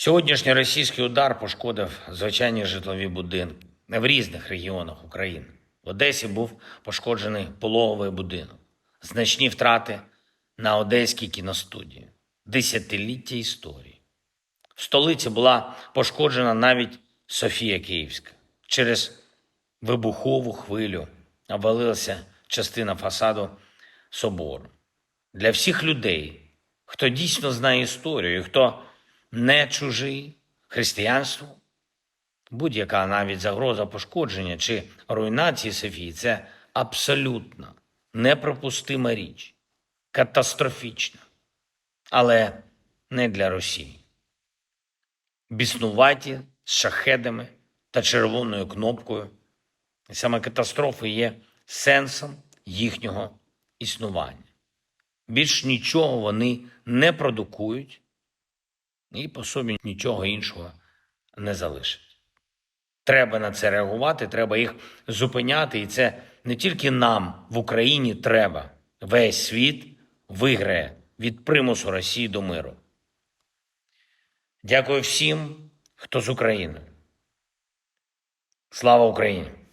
Сьогоднішній російський удар пошкодив звичайні житлові будинки в різних регіонах України. В Одесі був пошкоджений пологовий будинок, значні втрати на одеській кіностудії, десятиліття історії. В столиці була пошкоджена навіть Софія Київська. Через вибухову хвилю обвалилася частина фасаду собору. Для всіх людей, хто дійсно знає історію, хто не чужий християнству, будь-яка навіть загроза пошкодження чи руйнації Софії це абсолютно неприпустима річ, катастрофічна, але не для Росії. Біснуваті з шахедами та червоною кнопкою. Саме катастрофи є сенсом їхнього існування. Більш нічого вони не продукують і по собі нічого іншого не залишать. Треба на це реагувати, треба їх зупиняти. І це не тільки нам в Україні треба. Весь світ виграє від примусу Росії до миру. Дякую всім, хто з України. Слава Україні!